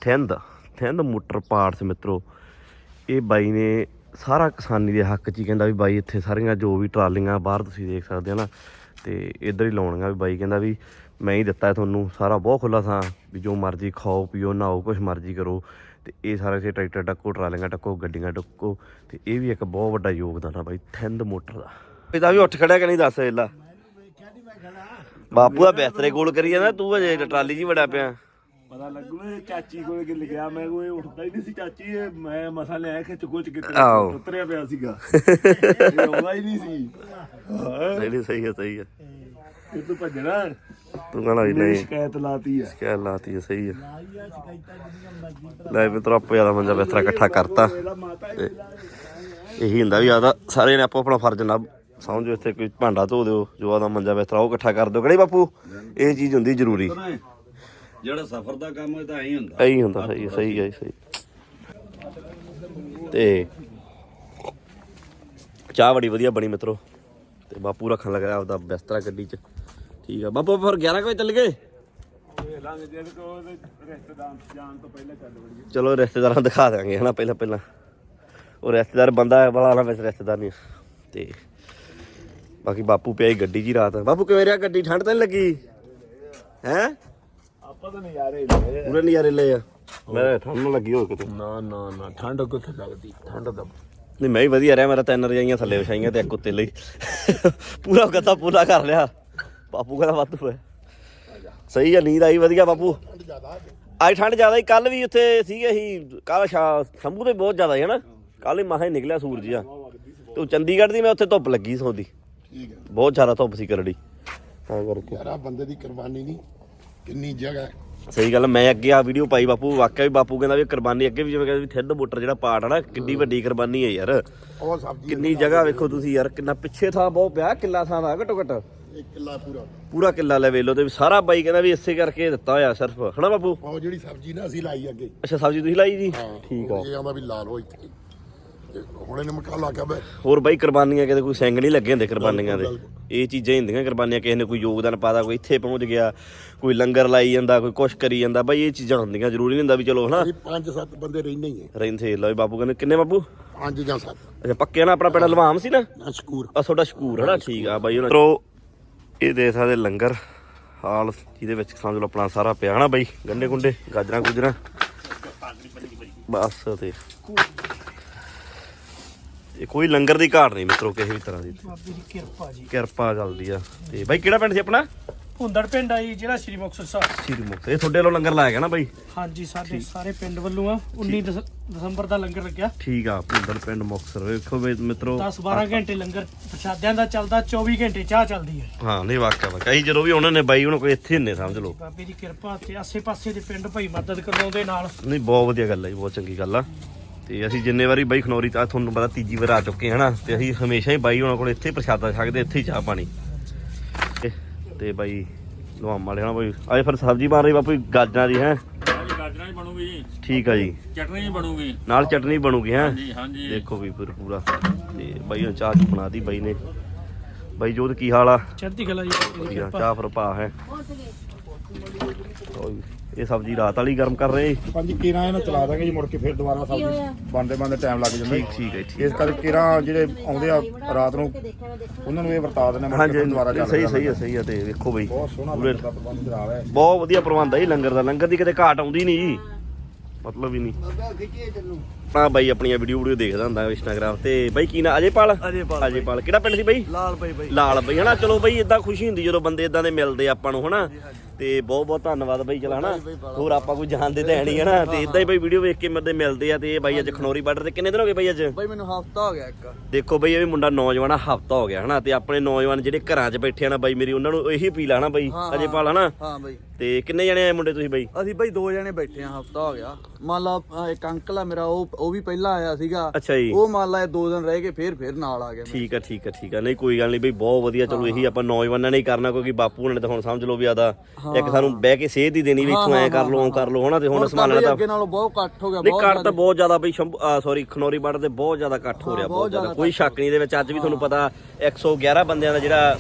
ਥਿੰਦ ਥਿੰਦ ਮੋਟਰ ਪਾਰਟਸ ਮਿੱਤਰੋ। ਇਹ ਬਾਈ ਨੇ ਸਾਰਾ ਕਿਸਾਨੀ ਦੇ ਹੱਕ 'ਚ ਹੀ ਕਹਿੰਦਾ ਵੀ ਬਾਈ ਇੱਥੇ ਸਾਰੀਆਂ ਜੋ ਵੀ ਟਰਾਲੀਆਂ ਬਾਹਰ ਤੁਸੀਂ ਦੇਖ ਸਕਦੇ ਹੋ ਨਾ, ਤੇ ਇੱਧਰ ਹੀ ਲਾਉਣੀਆਂ ਵੀ ਬਾਈ ਕਹਿੰਦਾ ਵੀ ਮੈਂ ਹੀ ਦਿੱਤਾ ਤੁਹਾਨੂੰ, ਸਾਰਾ ਬਹੁਤ ਖੁੱਲਾ ਥਾਂ, ਵੀ ਜੋ ਮਰਜ਼ੀ ਖਾਓ, ਪੀਓ, ਨਹਾਓ, ਕੁਛ ਮਰਜ਼ੀ ਕਰੋ। ਤੇ ਇਹ ਸਾਰੇ ਇੱਥੇ ਟਰੈਕਟਰ ਟੱਕੋ, ਟਰਾਲੀਆਂ ਟੱਕੋ, ਗੱਡੀਆਂ ਟੱਕੋ, ਤੇ ਇਹ ਵੀ ਇੱਕ ਬਹੁਤ ਵੱਡਾ ਯੋਗਦਾਨ ਆ ਬਾਈ ਥਿੰਦ ਮੋਟਰ ਦਾ। ਇਹਦਾ ਵੀ ਉੱਠ ਖੜਿਆ ਕਿ ਨਹੀਂ ਦੱਸ ਵੇਲਾ? ਬਾਪੂ ਆ ਬਿਸਤਰੇ ਗੋਲ ਕਰੀ ਜਾਂਦਾ ਤੂੰ ਅਜੇ ਟਰਾਲੀ ਹੀ ਵੜਿਆ ਪਿਆ। ਪਤਾ ਲੱਗੂ ਨਾ ਇਹ ਚਾਚੀ ਕੋਲ ਕਿ ਲਿਖਿਆ ਮੈਂ ਕੋਈ ਉੱਠਦਾ ਹੀ ਨਹੀਂ ਸੀ ਚਾਚੀ ਇਹ ਮੈਂ ਮਸਾ ਲਿਆ ਖਿੱਚ ਕੁਚ ਕਿਤੇ ਆਹੋ। ਉਤਰਿਆ ਪਿਆ ਸੀਗਾ। [LAUGHS] ਇਹ ਆਉਂਦਾ ਹੀ ਨਹੀਂ ਸੀ। ਹਾਂ। ਨਹੀਂ ਨਹੀਂ ਸਹੀ ਹੈ ਸਹੀ ਹੈ। ਇਹ ਤੂੰ ਭੱਜਣਾ? ਤੂੰ ਕਹਣਾ ਮੇਰੀ ਨਹੀਂ। ਸ਼ਿਕਾਇਤ ਲਾਤੀ ਆ ਕਿਆ ਲਾਤੀ ਹੈ ਸਹੀ ਹੈ। ਲੈ ਵੀ ਤੇਰਾ ਆਪੋ ਜ਼ਿਆਦਾ ਮੰਜਾ ਬਿਸਤਰਾ ਇਕੱਠਾ ਕਰਤਾ। ਇਹਦਾ ਮਾਤਾ ਤੇ ਇਹੀ ਹੁੰਦਾ ਵੀ ਆਦਾ ਸਾਰੇ ਨੇ ਆਪੋ ਆਪਣਾ ਫਰਜ਼ ਨਾ ਸਮਝੋ ਇੱਥੇ ਕੋਈ ਭਾਂਡਾ ਧੋ ਦਿਓ ਜੋ ਆਦਾ ਮੰਜਾ ਬਿਸਤਰਾ ਉਹ ਇਕੱਠਾ ਕਰ ਦਿਓ। ਕਿਹੜੀ ਬਾਪੂ? ਇਹ ਚੀਜ਼ ਹੁੰਦੀ ਜ਼ਰੂਰੀ। ਜਿਹੜਾ ਸਫ਼ਰ ਦਾ ਕੰਮ ਹੈ ਤਾਂ ਐਂ ਹੀ ਹੁੰਦਾ। ਇਹੀ ਹੁੰਦਾ ਸਹੀ ਸਹੀ ਹੈ ਸਹੀ। ਤੇ ਚਾਹ ਬੜੀ ਵਧੀਆ ਬਣੀ ਮਿੱਤਰੋ। ਤੇ ਬਾਪੂ ਰੱਖਣ ਲੱਗਾ ਆਪਦਾ ਬਿਸਤਰਾ ਗੱਡੀ 'ਚ। ਠੀਕ ਆ। ਬਾਪੂ ਫਿਰ 11 ਕੁ ਵਜੇ ਚੱਲ ਗਏ ਚੱਲ ਰਿਸ਼ਤੇਦਾਰਾਂ ਨੂੰ ਦਿਖਾ ਦਾਂਗੇ ਹਨਾ ਪਹਿਲਾਂ ਪਹਿਲਾਂ ਉਹ ਰਿਸ਼ਤੇਦਾਰ ਬੰਦਾ ਵਾਲਾ ਨਾ ਵੈਸੇ ਰਿਸ਼ਤੇਦਾਰ ਨਹੀਂ। ਤੇ ਬਾਕੀ ਬਾਪੂ ਪਿਆ ਸੀ ਗੱਡੀ 'ਚ ਹੀ ਰਾਤ। ਬਾਪੂ ਕਿਵੇਂ ਰਿਹਾ ਗੱਡੀ? ਠੰਡ ਤਾਂ ਨਹੀਂ ਲੱਗੀ? ਹੈ? ਆਪਾਂ ਤਾਂ ਨਜ਼ਾਰੇ ਲਏ ਪੂਰੇ ਨਜ਼ਾਰੇ ਲਏ ਆ। ਮੈਂ ਠੰਡ ਨਾ ਲੱਗੀ ਹੋਰ ਕਿਤੇ। ਨਾ ਨਾ ਨਾ ਠੰਡ ਕਿੱਥੇ ਲੱਗਦੀ? ਠੰਡ ਤਾਂ ਨਹੀਂ ਮੈਂ ਵੀ ਵਧੀਆ ਰਿਹਾ ਮੇਰਾ ਤਿੰਨ ਰਜਾਈਆਂ ਥੱਲੇ ਵਿਛਾਈਆਂ ਤੇ ਇੱਕ ਉੱਤੇ ਲਈ। ਪੂਰਾ ਗੱਤਾ ਪੂਰਾ ਕਰ ਲਿਆ। ਬਾਪੂ ਕਹਿੰਦਾ ਵਾਧੂ ਹੋਇਆ ਸਹੀ ਆ ਨੀਂਦ ਆਈ ਵਧੀਆ ਬਾਪੂ। ਅੱਜ ਠੰਡ ਜ਼ਿਆਦਾ ਹੀ ਕੱਲ ਵੀ ਉੱਥੇ ਸੀਗੇ ਅਸੀਂ ਕੱਲ ਸ਼ੰਭੂ ਤੇ ਬਹੁਤ ਜ਼ਿਆਦਾ ਸੀ ਹਨਾ? ਕੱਲ ਹੀ ਮਾਹਾ ਹੀ ਨਿਕਲਿਆ ਸੂਰਜ ਆ ਤੇ ਚੰਡੀਗੜ੍ਹ ਦੀ ਮੈਂ ਉੱਥੇ ਧੁੱਪ ਲੱਗੀ ਸੌਦੀ। ਠੀਕ ਹੈ। ਬਹੁਤ ਜ਼ਿਆਦਾ ਧੁੱਪ ਸੀ ਕਰੜੀ। ਤਾਂ ਕਰਕੇ। ਯਾਰ ਆ ਬੰਦੇ ਦੀ ਕੁਰਬਾਨੀ ਨਹੀਂ ਕਿੰਨੀ ਜਗ੍ਹਾ ਹੈ। ਸਹੀ ਗੱਲ ਆ, ਮੈਂ ਅੱਗੇ ਆ ਵੀਡੀਓ ਪਾਈ ਬਾਪੂ ਵਾਕਿਆ ਵੀ ਬਾਪੂ ਕਹਿੰਦਾ ਵੀ ਕੁਰਬਾਨੀ ਅੱਗੇ ਵੀ ਜਿਵੇਂ ਕਹਿੰਦਾ ਵੀ ਥਿੱਡ ਬੁੱਟਰ ਜਿਹੜਾ ਪਾਰਟ ਆ ਨਾ ਕਿੰਨੀ ਵੱਡੀ ਕੁਰਬਾਨੀ ਹੈ ਯਾਰ। ਉਹ ਸਬਜ਼ੀ ਕਿੰਨੀ ਜਗ੍ਹਾ ਵੇਖੋ ਤੁਸੀਂ ਯਾਰ ਕਿੰਨਾ ਪਿੱਛੇ ਥਾਂ ਬਹੁਤ ਪਿਆ ਕਿੱਲਾ ਥਾਂ ਦਾ ਘਟੋ ਘਟ। ਇੱਕ ਕਿੱਲਾ ਪੂਰਾ। ਪੂਰਾ ਕਿੱਲਾ ਲੈ ਵੇਲੋ ਤੇ ਵੀ ਸਾਰਾ ਬਾਈ ਕਹਿੰਦਾ ਵੀ ਇਸੇ ਕਰਕੇ ਦਿੱਤਾ ਹੋਇਆ ਸਿਰਫ। ਹਨਾ ਬਾਪੂ? ਉਹ ਜਿਹੜੀ ਸਬਜ਼ੀ ਨਾ ਅਸੀਂ ਲਾਈ ਅੱਗੇ। ਅੱਛਾ ਸਬਜ਼ੀ ਤੁਸੀਂ ਲਾਈ ਜੀ? ਹਾਂ ਠੀਕ ਆ। ਇਹ ਆਉਂਦਾ ਵੀ ਲਾ ਲਓ ਇੱਥੇ। ਹੁਣ ਹੋਰ ਬਾਈ ਕੁਰਬਾਨੀਆਂ ਕਿਤੇ ਕੋਈ ਸਿੰਘ ਨਹੀਂ ਲੱਗੇ ਹੁੰਦੇ ਕੁਰਬਾਨੀਆਂ ਦੇ। ਇਹ ਚੀਜ਼ਾਂ ਹੀ ਹੁੰਦੀਆਂ ਕੁਰਬਾਨੀਆਂ ਕਿਸੇ ਨੇ ਕੋਈ ਯੋਗਦਾਨ ਪਾਦਾ ਕੋਈ ਇੱਥੇ ਪਹੁੰਚ ਗਿਆ ਕੋਈ ਲੰਗਰ ਲਾਈ ਜਾਂਦਾ ਕੋਈ ਕੁਛ ਕਰੀ ਜਾਂਦਾ। ਬਾਈ ਇਹ ਚੀਜ਼ਾਂ ਹੁੰਦੀਆਂ ਜ਼ਰੂਰੀ ਨਹੀਂ ਹੁੰਦਾ ਵੀ ਚਲੋ ਹਨਾ? ਪੰਜ ਸੱਤ ਬੰਦੇ ਰਹਿੰਦੇ ਹੀ ਆ ਰਹਿੰਦੇ ਲਓ ਬਾਪੂ ਕਹਿੰਦੇ ਕਿੰਨੇ ਬਾਪੂ? ਪੰਜ ਜਾਂ ਸੱਤ। ਅੱਛਾ ਪੱਕੇ ਨਾ ਆਪਣਾ ਪਿੰਡ ਲਵਾਮ ਸੀ ਨਾ? ਨਾ ਸ਼ਕੂਰ। ਆ ਤੁਹਾਡਾ ਸ਼ਕੂਰ ਹੈ ਨਾ ਠੀਕ ਆ ਬਾਈ ਉਹਨਾਂ ਤਰੋ ਇਹ ਦੇ ਸਕਦੇ ਲੰਗਰ ਹਾਲ ਜਿਹਦੇ ਵਿੱਚ ਸਮਝ ਲਓ ਆਪਣਾ ਸਾਰਾ ਪਿਆ ਹਨਾ ਬਾਈ? ਗੰਡੇ ਗੁੰਡੇ ਗਾਜਰਾਂ ਗੁਜਰਾਂ। ਬਸ ਤੇ। ਇਹ ਕੋਈ ਲੰਗਰ ਦੀ ਘਾਟ ਨਹੀਂ ਮਿੱਤਰੋ ਕਿਸੇ ਵੀ ਤਰ੍ਹਾਂ ਦੀ। ਬਾਬੇ ਦੀ ਕਿਰਪਾ ਜੀ। ਕਿਰਪਾ ਚੱਲਦੀ ਆ। ਤੇ ਬਾਈ ਕਿਹੜਾ ਪਿੰਡ ਸੀ ਆਪਣਾ? ਹੁੰਦੜ ਪਿੰਡ ਆਈ ਜਿਹੜਾ ਸ਼੍ਰੀ ਮੁਕਤਸਰ ਸਾਹਿਬ। ਸ੍ਰੀ ਮੁਕਤਸਰ। ਇਹ ਤੁਹਾਡੇ ਵੱਲੋਂ ਲੰਗਰ ਲਾਇਆ ਗਿਆ ਨਾ ਬਾਈ? ਹਾਂਜੀ ਸਾਡੇ ਸਾਰੇ ਪਿੰਡ ਵੱਲੋਂ ਆ। 19 ਦਸ- ਦਸੰਬਰ ਦਾ ਲੰਗਰ ਲੱਗਿਆ। ਠੀਕ ਆ ਭੁੰਦੜ ਪਿੰਡ ਮੁਕਤਸਰ। ਵੇਖੋ ਵੀ ਮਿੱਤਰੋ 10 12 ਘੰਟੇ ਲੰਗਰ ਪ੍ਰਸ਼ਾਦਿਆਂ ਦਾ ਚੱਲਦਾ 24 ਘੰਟੇ ਚਾਹ ਚੱਲਦੀ ਹੈ ਹਾਂ ਨਹੀਂ ਵਾਕਿਆ ਵਾ ਕਈ ਜਦੋਂ ਵੀ ਉਹਨਾਂ ਨੇ ਬਾਈ ਉਹਨਾਂ ਕੋਈ ਇੱਥੇ ਹੁੰਨੇ ਸਮਝ ਲਓ। ਬਾਬੇ ਦੀ ਕਿਰਪਾ ਤੇ ਆਸੇ-ਪਾਸੇ ਦੇ ਪਿੰਡ ਭਾਈ ਮਦਦ ਕਰਵਾਉਂਦੇ ਨਾਲ। ਨਹੀਂ ਬਹੁਤ ਵਧੀਆ ਗੱਲ ਹੈ ਜੀ ਬਹੁਤ ਚੰਗੀ ਗੱਲ ਆ। ਤੇ ਅਸੀਂ ਜਿੰਨੇ ਵਾਰੀ ਬਾਈ ਖਨੌਰੀ ਤਾਂ ਤੁਹਾਨੂੰ ਪਤਾ ਤੀਜੀ ਵਾਰ ਆ ਚੁੱਕੇ ਹਨਾ ਤੇ ਅਸੀਂ ਹਮੇਸ਼ਾ ਹੀ ਬਾਈ ਉਹਨਾਂ ਕੋਲ ਇੱਥੇ ਪ੍ਰਸ਼ਾਦਾ ਛਕਦੇ ਇੱਥੇ ਹੀ ਚਾਹ ਪਾਣੀ। ਤੇ- ਤੇ ਬਾਈ ਲਵਾਮ ਵਾਲੇ ਹਨਾ ਬਾਈ। ਆਏ ਫਿਰ ਸਬਜ਼ੀ ਬਣ ਰਹੀ ਬਾਪੂ ਜੀ, ਗਾਜਰਾਂ ਦੀ ਹੈ? ਹਾਂਜੀ ਗਾਜਰਾਂ ਹੀ ਬਣੂਗੀ ਜੀ। ਠੀਕ ਆ ਜੀ। ਚਟਨੀ ਹੀ ਬਣੂਗੀ। ਨਾਲ ਚਟਨੀ ਬਣੂਗੀ ਹੈ? ਹਾਂਜੀ ਦੇਖੋ ਵੀ ਫਿਰ ਪੂਰਾ। ਤੇ ਬਾਈ ਨੇ ਚਾਹ ਚੂ ਬਣਾਦੀ ਬਾਈ ਨੇ। ਬਾਈ ਜੋਤ ਕੀ ਹਾਲ ਆ? ਚੜ੍ਹਦੀ ਕਲਾ ਜੀ ਵਧੀਆ ਕਿਰਪਾ। ਚਾਹ ਫਿਰ ਪਾ ਹੈ? ਲਓ ਜੀ, ਇਹ ਸਬਜ਼ੀ ਰਾਤ ਵਾਲੀ ਗਰਮ ਕਰ ਰਹੇ। ਪੰਜ ਕੀਰਾਂ ਇਹਨਾਂ ਚਲਾ ਦਾਂਗੇ ਜੀ ਮੁੜ ਕੇ ਫਿਰ ਦੁਬਾਰਾ ਸਬਜ਼ੀ। ਬਣਦੇ ਬਣਦੇ ਟਾਈਮ ਲੱਗ ਜਾਂਦਾ। ਠੀਕ ਠੀਕ ਹੈ ਠੀਕ। ਇਸ ਕਰਕੇ ਕੀਰਾਂ ਜਿਹੜੇ ਆਉਂਦੇ ਆ ਰਾਤ ਨੂੰ ਉਹਨਾਂ ਨੂੰ ਇਹ ਵਰਤਾ ਦਿੰਦੇ ਮੁੜ ਕੇ ਹਾਂਜੀ ਫਿਰ ਦੁਬਾਰਾ ਹਾਂਜੀ, ਚੱਲ ਸਹੀ। ਸਹੀ ਹੈ ਸਹੀ ਹੈ ਤੇ ਵੇਖੋ ਬਈ। ਬਹੁਤ ਸੋਹਣਾ ਪੂਰੇ- ਲੰਗਰ ਦਾ ਪ੍ਰਬੰਧ ਕਰਾ ਹੋਇਆ ਹੈ। ਬਹੁਤ ਵਧੀਆ ਪ੍ਰਬੰਧ ਹੈ ਜੀ ਲੰਗਰ ਦਾ। ਲੰਗਰ ਦੀ ਕਿਤੇ ਘਾਟ ਆਉਂਦੀ ਨਹੀਂ ਜੀ। ਮਤਲਬ ਹੀ ਨਹੀਂ। ਆ ਬਾਈ ਆਪਣੀਆਂ ਵੀਡੀਓ ਵੀਡੀਓ ਦੇਖਦਾ ਹੁੰਦਾ ਇੰਸਟਾਗ੍ਰਾਮ ਤੇ। ਬਾਈ ਕੀ ਨਾ? ਅਜੇਪਾਲ? ਅਜੇਪਾਲ ਅਜੇਪਾਲ। ਕਿਹੜਾ ਪਿੰਡ ਸੀ ਬਾਈ? ਲਾਲ ਬਾਈ ਬਾਈ। ਲਾਲ ਬਾਈ ਹਨਾ? ਚਲੋ ਬਾਈ ਇਦਾਂ ਖੁਸ਼ੀ ਹੁੰਦੀ ਜਦੋਂ ਬੰਦੇ ਇਦਾਂ ਦੇ ਮਿਲਦੇ ਆਪਾਂ ਨੂੰ ਹਨਾ? ਤੇ ਬਹੁਤ ਬਹੁਤ ਧੰਨਵਾਦ ਬਾਈ ਚਲਾ ਹਨਾ? ਹੋਰ ਆਪਾਂ ਕੋਈ ਜਾਣਦੇ ਤਾਂ ਨਹੀਂ ਹਨਾ ਤੇ ਇਦਾਂ ਹੀ ਬਾਈ ਵੀਡੀਓ ਵੇਖ ਕੇ ਮਿਲਦੇ ਮਿਲਦੇ ਆ ਤੇ ਇਹ ਬਾਈ ਅੱਜ ਖਨੌਰੀ ਬਾਰਡਰ ਤੇ ਕਿੰਨੇ ਦਿਨ ਹੋ ਗਏ ਬਾਈ ਅੱਜ? ਬਾਈ ਮੈਨੂੰ ਹਫਤਾ ਹੋ ਗਿਆ ਇੱਕ। ਦੇਖੋ ਬਈ ਇਹ ਵੀ ਮੁੰਡਾ ਨੌਜਵਾਨ ਆ ਹਫਤਾ ਹੋ ਗਿਆ ਹਨਾ? ਤੇ ਆਪਣੇ ਨੌਜਵਾਨ ਜਿਹੜੇ ਘਰਾਂ 'ਚ ਬੈਠੇ ਆ ਨਾ ਬਾਈ ਮੇਰੀ ਉਹਨਾਂ ਨੂੰ ਇਹੀ ਅਪੀਲ ਆ ਨਾ ਬਾਈ? ਅਜੇ ਪਾਲ ਹਨਾ ਹਾਂ ਬਾਈ। ਤੇ ਕਿੰਨੇ ਜਣੇ ਆਏ ਮੁੰਡੇ ਤੁਸੀਂ ਬਾਈ? ਅਸੀਂ ਬਾਈ ਦੋ ਜਣੇ ਬੈਠੇ ਆ ਹਫਤਾ ਹੋ ਗਿਆ। ਮੰਨ ਲਾ ਇੱਕ ਅੰਕਲ ਆ ਮੇਰਾ ਉਹ ਉਹ ਵੀ ਪਹਿਲਾਂ ਆਇਆ ਸੀਗਾ। ਅੱਛਾ ਜੀ। ਉਹ ਮੰਨ ਲਾ ਇਹ ਦੋ ਦਿਨ ਰਹਿ ਕੇ ਫੇਰ ਫੇਰ ਨਾਲ ਆ ਗਿਆ ਠੀਕ ਆ ਠੀਕ ਆ ਠੀਕ ਆ। ਨਹੀਂ ਕੋਈ ਗੱਲ ਨਹੀਂ ਬਈ ਬਹੁਤ ਵਧੀਆ। ਚਲੋ ਇਹੀ ਆਪਾਂ ਨੌਜਵਾਨਾਂ ਨੇ ਹੀ ਕਰਨਾ ਕਿਉਂਕਿ ਬਾਪੂ ਨੇ ਤਾਂ ਹੁਣ ਸਮਝ ਲਓ ਵੀ ਆਦਾ। ਇੱਕ ਸਾਨੂੰ ਬਹਿ ਕੇ ਸੇਧ ਹੀ ਦੇਣੀ ਵੀ ਇੱਥੋਂ ਐ ਕਰ ਲਓ ਕਰ ਲਓ ਹਨਾ ਤੇ ਹੁਣ ਸੰਭਾਲਣਾ ਤਾਂ ਅੱਗੇ ਨਾਲੋਂ ਬਹੁਤ ਇਕੱਠ ਹੋ ਗਿਆ ਨਹੀਂ ਕੱਟ ਤਾਂ ਬਹੁਤ ਜ਼ਿਆਦਾ ਬਈ ਸੌਰੀ ਖਨੌਰੀ ਬਾਰਡਰ ਤੇ ਬਹੁਤ ਜ਼ਿਆਦਾ ਇਕੱਠ ਹੋ ਰਿਹਾ ਬਹੁਤ ਜ਼ਿਆਦਾ। ਕੋਈ ਸ਼ੱਕ ਨਹੀਂ ਇਹਦੇ ਵਿੱਚ ਅੱਜ ਵੀ ਤੁਹਾਨੂੰ ਪਤਾ 111 ਬੰਦਿਆਂ ਦਾ ਜਿਹੜਾ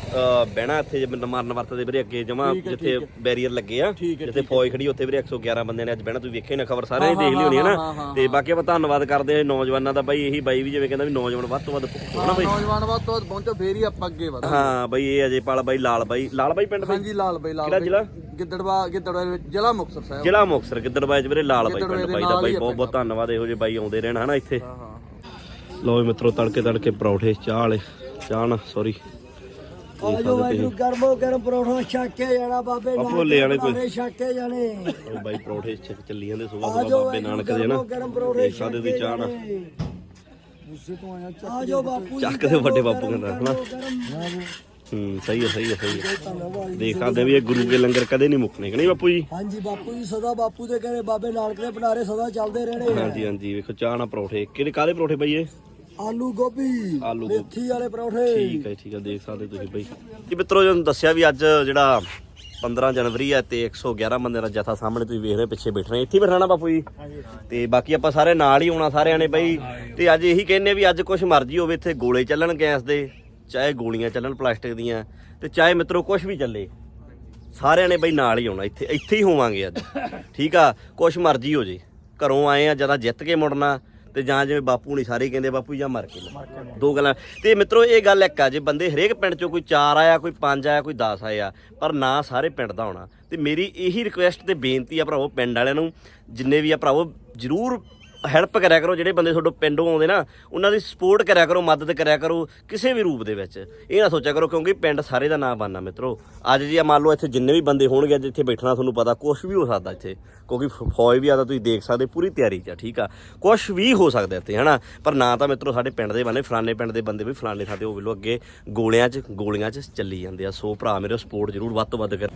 ਬਹਿਣਾ ਇੱਥੇ ਮਰਨ ਵਰਤਦੇ ਵੀਰੇ ਅੱਗੇ ਜਮਾ ਜਿੱਥੇ ਬੈਰੀਅਰ ਲੱਗੇ ਆ ਜਿੱਥੇ ਫੌਜ ਖੜੀ ਉੱਥੇ ਵੀਰੇ 111 ਬੰਦਿਆਂ ਨੇ ਅੱਜ ਬਹਿਣਾ ਤੁਸੀਂ ਵੇਖਿਆ ਹੀ ਨਾ ਖਬਰ ਸਾਰਿਆਂ ਨੇ ਦੇਖ ਲਈ ਹੋਣੀ ਹੈ ਨਾ। ਤੇ ਬਾਕੀ ਆਪਾਂ ਧੰਨਵਾਦ ਕਰਦੇ ਹਾਂ ਨੌਜਵਾਨਾਂ ਦਾ ਬਾਈ ਇਹੀ ਬਾਈ ਵੀ ਜਿਵੇਂ ਕਹਿੰਦਾ ਵੀ ਨੌਜਵਾਨ ਵੱਧ ਤੋਂ ਵੱਧ ਹੋਣਾ ਬਾਈ। ਨੌਜਵਾਨ ਵੱਧ ਤੋਂ ਵੱਧ ਪਹੁੰਚੋ ਫੇਰ ਹੀ ਆਪਾਂ ਅੱਗੇ ਵਧਾਂਗੇ। ਹਾਂ ਬਾਈ ਇਹ ਅਜੇ ਪਾਲ ਬਾਈ ਲਾਲ ਬਾਈ ਲਾਲ ਬਾਈ ਪਿੰਡ ਬਾਈ? ਹਾਂਜੀ ਲਾਲ ਬਾਈ ਲਾਲ ਕਿਹੜਾ ਜ਼ਿਲ੍ਹਾ? ਗਿੱਦੜਵਾ ਗਿੱਦੜਵਾ ਦੇ ਵਿੱਚ ਜ਼ਿਲ੍ਹਾ ਮੁਕਤਸਰ ਸਾਹਿਬ। ਜ਼ਿਲ੍ਹਾ ਮੁਕਤਸਰ ਗਿੱਦੜਬਾਈ ਚ ਵੀਰੇ ਲਾਲ ਬਾਈ ਗਿੱਦੜਬਾਈ ਪਿੰਡ ਦੇ ਬਾਈ ਦਾ ਨਾਲ ਬਾਈ ਆ ਬਹੁਤ ਬਹੁਤ ਧੰਨਵਾਦ ਇਹੋ ਜਿਹੇ ਬਾਈ ਆਉਂਦੇ ਰਹਿਣ ਹਨਾ ਇੱਥੇ? ਹਾਂ ਹਾਂ ਲਓ ਵੀ ਮਿੱਤਰੋ ਤੜਕੇ ਤੜਕੇ ਪਰੌਠੇ ਚਾਹ ਵਾਲੇ ਚਾਹ ਨਾ ਸੌਰੀ ਆਜੋ ਵਾਹਿਗੁਰੂ ਗਰਮੋ ਗਰਮ ਪਰੌਠਾ ਛੱਕ ਕੇ ਜਾਣਾ ਬਾਬੇ ਆਪੋ ਲੈ ਆਣੇ ਕੋਈ। ਛੱਕ ਕੇ ਜਾਣੇ। ਬਾਈ ਪਰੌਠੇ ਚ ਚੱਲੀ ਜਾਂਦੇ ਸੁਬਾਹ ਸੁਬਾਹ ਬਾਬੇ ਨਾਨਕ ਦੇ ਨਾ ਗਰਮੋ ਪਰੌਠੇ ਦੇਖ ਤੁਸੀਂ ਚਾਹ ਨਾ ਆਜੋ ਬਾਪੂ ਜੀ ਚੱਕ ਦੇ ਵੱਡੇ ਬਾਪੂ ਕਹਿੰਦਾ ਹਨਾ? ਗਰਮ। ਹੂੰ ਸਹੀ ਹੈ ਸਹੀ ਹੈ ਸਹੀ ਹੈ। ਦੇਖ ਸਕਦੇ ਵੀ ਇਹ ਗੁਰੂ ਕੇ ਲੰਗਰ ਕਦੇ ਨਹੀਂ ਮੁੱਕਣੇ ਕਿ ਨਹੀਂ ਬਾਪੂ ਜੀ? ਹਾਂਜੀ ਬਾਪੂ ਜੀ ਸਦਾ ਬਾਪੂ ਦੇ ਕਹਿੰਦੇ ਬਾਬੇ ਨਾਨਕ ਦੇ ਭੰਡਾਰੇ ਸਦਾ ਚੱਲਦੇ ਰਹਿਣੇ ਹਾਂਜੀ ਹਾਂਜੀ ਵੇਖੋ ਚਾਹ ਨਾ ਪਰੌਠੇ। ਕਿਹੜੇ ਕਾਲੇ ਪਰੌਠੇ ਬਾਈ ਇਹ? ਆਲੂ ਗੋਭੀ ਆਲੂ ਗੋਭੀ। ਮੇਥੀ ਵਾਲੇ ਪਰੌਠੇ। ਠੀਕ ਹੈ ਠੀਕ ਹੈ ਦੇਖ ਸਕਦੇ ਤੁਸੀਂ ਬਾਈ। ਜੀ ਮਿੱਤਰੋ ਜਦੋਂ ਦੱਸਿਆ ਵੀ ਅੱਜ ਜਿਹੜਾ 15 ਜਨਵਰੀ ਹੈ ਤੇ 111 ਬੰਦੇ ਦਾ ਜਥਾ ਸਾਹਮਣੇ ਤੁਸੀਂ ਵੇਖ ਰਹੇ ਹੋ, ਪਿੱਛੇ ਬੈਠਣਾ ਇੱਥੇ ਹੀ ਬੈਠਣਾ ਬਾਪੂ ਜੀ। ਤੇ ਬਾਕੀ ਆਪਾਂ ਸਾਰੇ ਨਾਲ ਹੀ ਆਉਣਾ ਸਾਰਿਆਂ ਨੇ ਬਾਈ। ਤੇ ਅੱਜ ਇਹੀ ਕਹਿੰਨੇ ਵੀ ਅੱਜ ਕੁਝ ਮਰਜ਼ੀ ਹੋਵੇ ਇੱਥੇ ਗੋਲੇ ਚੱਲਣ ਗੈਸ ਦੇ। ਚਾਹੇ ਗੋਲੀਆਂ ਚੱਲਣ ਪਲਾਸਟਿਕ ਦੀਆਂ ਤੇ ਚਾਹੇ ਮਿੱਤਰੋ ਕੁਝ ਵੀ ਚੱਲੇ। ਸਾਰਿਆਂ ਨੇ ਬਈ ਨਾਲ ਹੀ ਆਉਣਾ ਇੱਥੇ ਇੱਥੇ ਹੀ ਹੋਵਾਂਗੇ ਅੱਜ। ਠੀਕ ਆ? ਕੁਛ ਮਰਜ਼ੀ ਹੋ ਜੇ। ਘਰੋਂ ਆਏ ਆ ਜਦਾ ਜਿੱਤ ਕੇ ਮੁੜਨਾ ਤੇ ਜਾਂ ਜਿਵੇਂ ਬਾਪੂ ਨਹੀਂ ਸਾਰੇ ਕਹਿੰਦੇ ਬਾਪੂ ਜਾਂ ਮਰ ਕੇ। ਦੋ ਗੱਲਾਂ। ਤੇ ਮਿੱਤਰੋ ਇਹ ਗੱਲ ਇੱਕ ਆ ਜੇ ਬੰਦੇ ਹਰੇਕ ਪਿੰਡ ਚੋਂ ਕੋਈ 4 ਆਇਆ ਕੋਈ 5 ਆਇਆ ਕੋਈ 10 ਆਇਆ ਪਰ ਨਾ ਸਾਰੇ ਪਿੰਡ ਦਾ ਹੋਣਾ। ਤੇ ਮੇਰੀ ਇਹੀ ਰਿਕੁਐਸਟ ਤੇ ਬੇਨਤੀ ਆ ਭਰਾਵੋ ਪਿੰਡ ਵਾਲਿਆਂ ਨੂੰ ਜਿੰਨੇ ਵੀ ਆ ਭਰਾਵੋ ਜਰੂਰ ਹੈਲਪ ਕਰਿਆ ਕਰੋ ਜਿਹੜੇ ਬੰਦੇ ਤੁਹਾਡੇ ਪਿੰਡੋਂ ਆਉਂਦੇ ਨਾ ਉਹਨਾਂ ਦੀ ਸਪੋਰਟ ਕਰਿਆ ਕਰੋ ਮਦਦ ਕਰਿਆ ਕਰੋ ਕਿਸੇ ਵੀ ਰੂਪ ਦੇ ਵਿੱਚ। ਇਹ ਨਾ ਸੋਚਿਆ ਕਰੋ ਕਿਉਂਕਿ ਪਿੰਡ ਸਾਰੇ ਦਾ ਨਾਂ ਬਣਨਾ ਮਿੱਤਰੋ। ਅੱਜ ਜੀ ਆ ਮੰਨ ਲਓ ਇੱਥੇ ਜਿੰਨੇ ਵੀ ਬੰਦੇ ਹੋਣਗੇ ਅੱਜ ਇੱਥੇ ਬੈਠਣਾ ਤੁਹਾਨੂੰ ਪਤਾ ਕੁਝ ਵੀ ਹੋ ਸਕਦਾ ਇੱਥੇ। ਕਿਉਂਕਿ ਫੌਜ ਵੀ ਆਦਾ ਤੁਸੀਂ ਦੇਖ ਸਕਦੇ ਪੂਰੀ ਤਿਆਰੀ 'ਚ ਆ, ਠੀਕ ਆ। ਕੁਝ ਵੀ ਹੋ ਸਕਦਾ ਇੱਥੇ ਹਨਾ? ਪਰ ਨਾ ਤਾਂ ਮਿੱਤਰੋ ਸਾਡੇ ਪਿੰਡ ਦੇ ਬੰਦੇ ਫਲਾਣੇ ਪਿੰਡ ਦੇ ਬੰਦੇ ਵੀ ਫਲਾਣੇ ਥਾਂ ਤੇ ਉਹ ਵੇਲੋ ਅੱਗੇ ਗੋਲਿਆਂ 'ਚ ਗੋਲੀਆਂ 'ਚ ਚੱਲੀ ਜਾਂਦੇ ਆ। ਸੋ ਭਰਾ ਮੇਰੇ ਸਪੋਰਟ ਜ਼ਰੂਰ ਵੱਧ ਤੋਂ ਵੱਧ ਕਰ।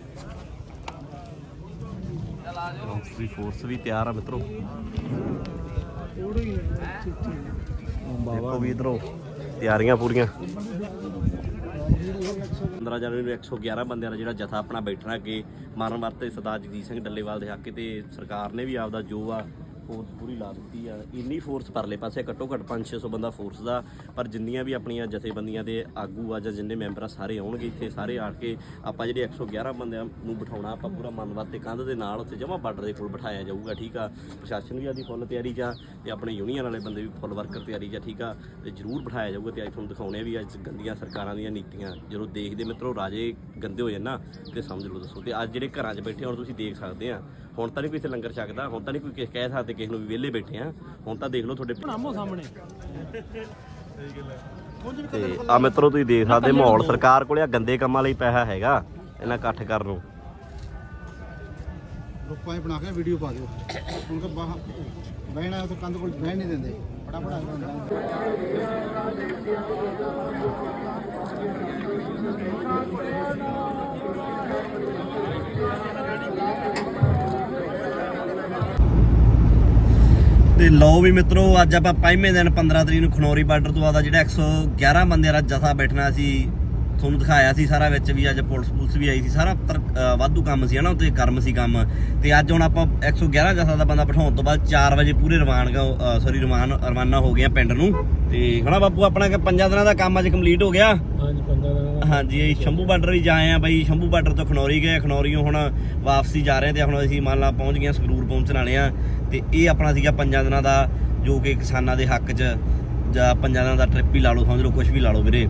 ਫ੍ਰੀ ਫੋਰਸ ਵੀ ਤਿਆਰ ਆ ਮਿੱਤਰੋ। ਦੇਖੋ ਵੀ ਇਧਰੋਂ ਤਿਆਰੀਆਂ ਪੂਰੀਆਂ। 15 ਜਨਵਰੀ ਨੂੰ 111 ਬੰਦਿਆਂ ਦਾ ਜਿਹੜਾ ਜਥਾ ਆਪਣਾ ਬੈਠਣਾ ਅੱਗੇ, ਮਾਰਨ ਵਾਸਤੇ ਸਰਦਾਰ ਜਗਜੀਤ ਸਿੰਘ ਡੱਲੇਵਾਲ ਦੇ ਹੱਕ ਤੇ ਸਰਕਾਰ ਨੇ ਵੀ ਆਪਦਾ ਜੋ ਆ ਫੋਰਸ ਪੂਰੀ ਲਾ ਦਿੱਤੀ ਆ। ਇੰਨੀ ਫੋਰਸ ਪਰਲੇ ਪਾਸੇ, ਘੱਟੋ ਘੱਟ 5-600 ਬੰਦਾ ਫੋਰਸ ਦਾ, ਪਰ ਜਿੰਨੀਆਂ ਵੀ ਆਪਣੀਆਂ ਜਥੇਬੰਦੀਆਂ ਦੇ ਆਗੂ ਆ ਜਾਂ ਜਿੰਨੇ ਮੈਂਬਰ ਆ ਸਾਰੇ ਆਉਣਗੇ ਇੱਥੇ, ਸਾਰੇ ਆ ਕੇ ਆਪਾਂ ਜਿਹੜੇ 111 ਬੰਦਿਆਂ ਨੂੰ ਬਿਠਾਉਣਾ, ਆਪਾਂ ਪੂਰਾ ਮਨਵਤ ਤੇ ਕੰਧ ਦੇ ਨਾਲ ਉੱਥੇ ਜਮਾ ਬਾਰਡਰ ਦੇ ਕੋਲ ਬਿਠਾਇਆ ਜਾਊਗਾ, ਠੀਕ ਆ? ਪ੍ਰਸ਼ਾਸਨ ਵੀ ਆਦੀ ਫੁੱਲ ਤਿਆਰੀ 'ਚ ਆ ਤੇ ਆਪਣੇ ਯੂਨੀਅਨ ਵਾਲੇ ਬੰਦੇ ਵੀ ਫੁੱਲ ਵਰਕਰ ਤਿਆਰੀ 'ਚ ਆ, ਠੀਕ ਆ? ਤੇ ਜ਼ਰੂਰ ਬਿਠਾਇਆ ਜਾਊਗਾ ਤੇ ਅੱਜ ਤੁਹਾਨੂੰ ਦਿਖਾਉਣੇ ਆ ਵੀ ਅੱਜ ਗੰਦੀਆਂ ਸਰਕਾਰਾਂ ਦੀਆਂ ਨੀਤੀਆਂ, ਜਦੋਂ ਦੇਖਦੇ ਮਿੱਤਰੋ ਰਾਜੇ ਗੰਦੇ ਹੋ ਜਾਣ ਨਾ, ਤੇ ਸਮਝ ਲਓ ਦੱਸੋ। ਤੇ ਅੱਜ ਜਿਹੜੇ ਘਰਾਂ 'ਚ ਬੈਠੇ ਹੁਣ ਤੁਸੀਂ ਦੇਖ ਸਕਦੇ ਆ ਹੁਣ ਤਾਂ ਨਹੀਂ ਕੋਈ ਇੱਥੇ ਲੰਗਰ ਛਕਦਾ ਹੁਣ ਤਾਂ ਨਹੀਂ ਕੋਈ ਕਿਸੇ ਕਹਿ ਸਕਦੇ ਕਿਸੇ ਨੂੰ ਵੀ ਵਿਹਲੇ ਬੈਠੇ ਆ। ਹੁਣ ਤਾਂ ਦੇਖ ਲਓ ਤੁਹਾਡੇ ਤੇ ਆ ਮਿੱਤਰੋ ਤੁਸੀਂ ਦੇਖ ਸਕਦੇ ਮਾਹੌਲ ਸਰਕਾਰ ਕੋਲੇ ਆ ਗੰਦੇ ਕੰਮਾਂ ਲਈ ਪੈਸਾ ਹੈਗਾ ਇਹਨਾਂ ਇਕੱਠ ਕਰਨ ਨੂੰ। ਰੁਪਾਏ ਬਣਾ ਕੇ ਵੀਡੀਓ ਪਾ ਦਿਓ। ਹੁਣ ਕਿ ਬਾਹ ਬਹਿਣਾ ਉਹ ਕੰਧ ਕੋਲ ਬਹਿ ਨਹੀਂ ਦਿੰਦੇ। ਬੜਾ ਬੜਾ ਹੁੰਦਾ ਤੇ ਲਓ ਵੀ ਮਿੱਤਰੋ, ਅੱਜ ਆਪਾਂ ਪੰਜਵੇਂ ਦਿਨ 15 ਤਰੀਕ ਨੂੰ ਖਨੌਰੀ ਬਾਰਡਰ ਤੋਂ ਆਦਾ ਜਿਹੜਾ 111 ਬੰਦਿਆਂ ਦਾ ਜਥਾ ਬੈਠਣਾ ਸੀ, ਤੁਹਾਨੂੰ ਦਿਖਾਇਆ ਸੀ ਸਾਰਾ ਵਿੱਚ ਵੀ ਅੱਜ ਪੁਲਿਸ ਪੁਲਿਸ ਵੀ ਆਈ ਸੀ, ਸਾਰਾ ਵਾਧੂ ਕੰਮ ਸੀ ਹਨਾ ਉੱਤੇ ਕਰਮ ਸੀ ਕੰਮ। ਤੇ ਅੱਜ ਹੁਣ ਆਪਾਂ 111 ਜਥਾ ਦਾ ਬੰਦਾ ਬਿਠਾਉਣ ਤੋਂ ਬਾਅਦ 4 ਵਜੇ ਪੂਰੇ ਰਵਾਨਗਾ ਸੌਰੀ ਰਵਾਨ, ਰਵਾਨਾ ਹੋ ਗਏ ਪਿੰਡ ਨੂੰ। ਤੇ ਹਣਾ ਬਾਪੂ, ਆਪਣਾ ਕਿ ਪੰਜਾਂ ਦਿਨਾਂ ਦਾ ਕੰਮ ਅੱਜ ਕੰਪਲੀਟ ਹੋ ਗਿਆ? ਹਾਂਜੀ ਇਹ ਸ਼ੰਭੂ ਬਾਰਡਰ ਵੀ ਜਾਏ ਆ ਬਾਈ। ਸ਼ੰਭੂ ਬਾਰਡਰ ਤੋਂ ਖਨੌਰੀ ਗਏ, ਖਨੌਰੀਓਂ ਹੁਣ ਵਾਪਸੀ ਜਾ ਰਹੇ ਆ ਤੇ ਹੁਣ ਅਸੀਂ ਮੰਨ ਲਾ ਪਹੁੰਚ ਗਏ ਸੰਗਰੂਰ ਪਹੁੰਚਣ ਵਾਲੇ ਆ ਤੇ ਇਹ ਆਪਣਾ ਸੀਗਾ ਪੰਜਾਂ ਦਿਨਾਂ ਦਾ ਜੋ ਕਿ ਕਿਸਾਨਾਂ ਦੇ ਹੱਕ 'ਚ ਜਾਂ ਪੰਜਾਂ ਦਿਨਾਂ ਦਾ ਟ੍ਰਿਪ ਹੀ ਲਾ ਲਓ, ਸਮਝ ਲਓ ਕੁਝ ਵੀ ਲਾ ਲਓ ਵੀਰੇ।